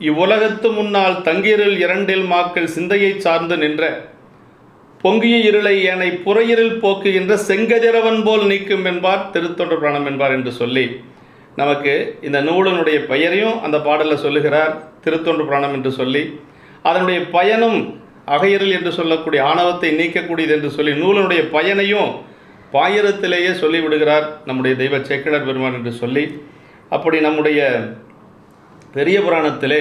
இவ்வுலகத்து முன்னால் தங்கியிருள் இரண்டில் மாக்கள் சிந்தையை சார்ந்து நின்ற பொங்கிய இருளை ஏனை புறையிருள் போக்குகின்ற செங்கதிரவன் போல் நீக்கும் என்பார் திருத்தொண்டர் பிராணம் என்பார் என்று சொல்லி நமக்கு இந்த நூலினுடைய பெயரையும் அந்த பாடலில் சொல்லுகிறார் திருத்தொன்று பிராணம் என்று சொல்லி அதனுடைய பயனும் அகையிருள் என்று சொல்லக்கூடிய ஆணவத்தை நீக்கக்கூடியது என்று சொல்லி நூலினுடைய பயனையும் பாயிரத்திலேயே சொல்லிவிடுகிறார் நம்முடைய தெய்வ சேக்கிழர் பெருமான் என்று சொல்லி அப்படி நம்முடைய பெரிய புராணத்திலே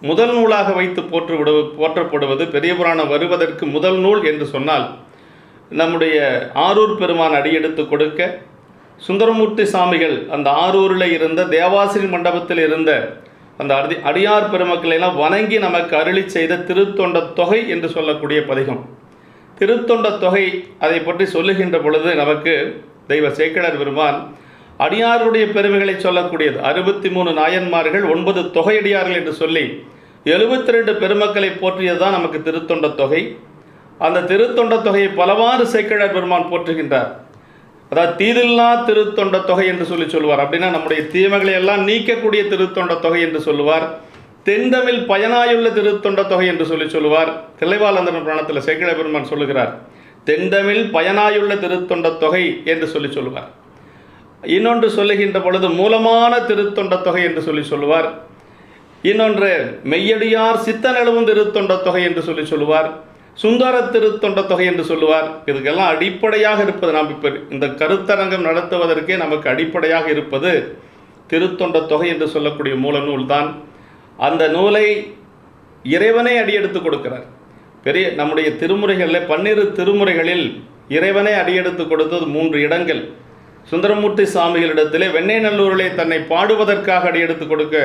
முதல் நூலாக வைத்து போற்று விடு போற்றப்படுவது பெரிய புராணம் வருவதற்கு முதல் நூல் என்று சொன்னால் நம்முடைய ஆரூர் பெருமான் அடியெடுத்து கொடுக்க சுந்தரமூர்த்தி சாமிகள் அந்த ஆரூரில் இருந்த தேவாசிரி மண்டபத்தில் இருந்த அந்த அடி அடியார் பெருமக்களை எல்லாம் வணங்கி நமக்கு அருளி செய்த திருத்தொண்ட தொகை என்று சொல்லக்கூடிய பதிகம். திருத்தொண்ட தொகை அதை பற்றி சொல்லுகின்ற பொழுது நமக்கு தெய்வ சேக்கிழர் பெருமான் அடியாருடைய பெருமைகளை சொல்லக்கூடியது. அறுபத்தி மூணு நாயன்மார்கள் ஒன்பது தொகையடியார்கள் என்று சொல்லி எழுபத்தி ரெண்டு பெருமக்களை போற்றியது தான் நமக்கு திருத்தொண்ட தொகை. அந்த திருத்தொண்ட தொகையை பலவாறு சேக்கிழர் பெருமான் போற்றுகின்றார். அதாவது தீதில்லா திருத்தொண்ட தொகை என்று சொல்லி சொல்லுவார் அப்படின்னா நம்முடைய தீமைகளை எல்லாம் நீக்கக்கூடிய திருத்தொண்ட தொகை என்று சொல்லுவார். தென்தமிழ் பயனாயுள்ள திருத்தொண்ட தொகை என்று சொல்லி சொல்லுவார். திளைவாளந்தன் புராணத்தில் சேக்கிழ பெருமான் சொல்லுகிறார். தென்தமிழ் பயனாயுள்ள திருத்தொண்ட தொகை என்று சொல்லி சொல்லுவார். இன்னொன்று சொல்லுகின்ற பொழுது மூலமான திருத்தொண்ட தொகை என்று சொல்லி சொல்லுவார். இன்னொன்று மெய்யடியார் சித்தனெழுவும் திருத்தொண்ட தொகை என்று சொல்லி சொல்லுவார். சுந்தர திருத்தொண்ட தொகை என்று சொல்லுவார். இதுக்கெல்லாம் அடிப்படையாக இருப்பது நாம் இப்போ இந்த கருத்தரங்கம் நடத்துவதற்கே நமக்கு அடிப்படையாக இருப்பது திருத்தொண்ட தொகை என்று சொல்லக்கூடிய மூல நூல் தான் அந்த நூலை இறைவனே அடியெடுத்து கொடுக்கிறார். பெரிய நம்முடைய திருமுறைகளில் பன்னிரு திருமுறைகளில் இறைவனே அடியெடுத்து கொடுத்தது மூன்று இடங்கள். சுந்தரமூர்த்தி சுவாமிகளிடத்திலே வெண்ணெய் நல்லூரிலே தன்னை பாடுவதற்காக அடியெடுத்து கொடுக்க